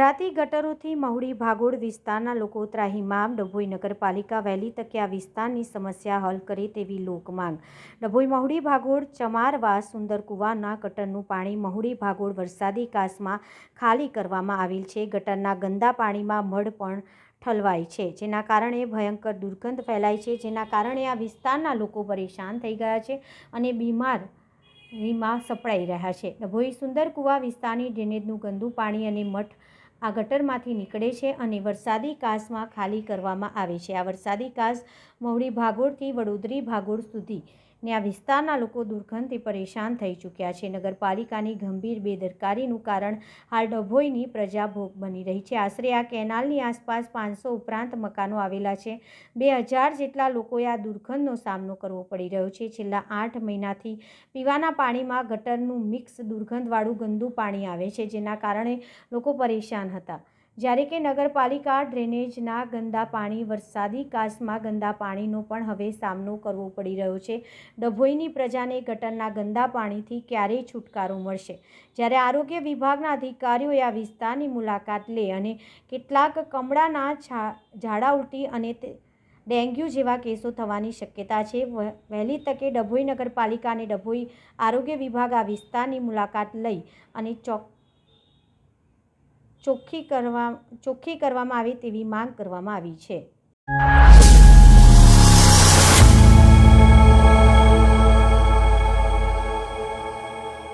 ઉભરાતી ગટરોથી મહુડી ભાગોળ વિસ્તારના લોકો ત્રાહીમામ ડભોઈ નગરપાલિકા વહેલી તકે આ વિસ્તારની સમસ્યા હલ કરે તેવી લોકમાંગ. ડભોઈ મહુડી ભાગોળ ચમારવાસ સુંદર કુવાના ગટરનું પાણી મહુડી ભાગોળ વરસાદી કાસમાં ખાલી કરવામાં આવેલ છે. ગટરના ગંદા પાણીમાં મઢ પણ ઠલવાય છે, જેના કારણે ભયંકર દુર્ગંધ ફેલાય છે, જેના કારણે આ વિસ્તારના લોકો પરેશાન થઈ ગયા છે અને બીમારમાં સપડાઈ રહ્યા છે. ડભોઈ સુંદર કુવા વિસ્તારની ડ્રેનેજનું ગંદુ પાણી અને મઠ આ ગટરમાંથી નીકળે છે અને વરસાદી કાસમાં ખાલી કરવામાં આવે છે. આ વરસાદી કાસ મહુડી ભાગોળથી વડોદરી ભાગોળ સુધી ને આ વિસ્તારના લોકો દુર્ગંધથી પરેશાન થઈ ચૂક્યા છે. નગરપાલિકાની ગંભીર બેદરકારીનું કારણ હાલ ડભોઈની પ્રજા ભોગ બની રહી છે. આશરે આ કેનાલની આસપાસ પાંચસો ઉપરાંત મકાનો આવેલા છે. બે હજાર જેટલા લોકોએ આ દુર્ગંધનો સામનો કરવો પડી રહ્યો છે. છેલ્લા આઠ મહિનાથી પીવાના પાણીમાં ગટરનું મિક્સ દુર્ગંધવાળું ગંદુ પાણી આવે છે, જેના કારણે લોકો પરેશાન હતા. જ્યારે કે નગરપાલિકા ડ્રેનેજના ગંદા પાણી, વરસાદી કાસમાં ગંદા પાણીનો પણ હવે સામનો કરવો પડી રહ્યો છે. ડભોઈની પ્રજાને ગટરના ગંદા પાણીથી ક્યારેય છુટકારો મળશે? જ્યારે આરોગ્ય વિભાગના અધિકારીઓએ આ વિસ્તારની મુલાકાત લે અને કેટલાક કમળાના ઝાડા ઉલટી અને ડેન્ગ્યુ જેવા કેસો થવાની શક્યતા છે. વહેલી તકે ડભોઈ નગરપાલિકા અને ડભોઈ આરોગ્ય વિભાગ આ વિસ્તારની મુલાકાત લઈ અને ચોક ચોખ્ખી કરવા ચોખ્ખી કરવામાં આવે તેવી માંગ કરવામાં આવી છે.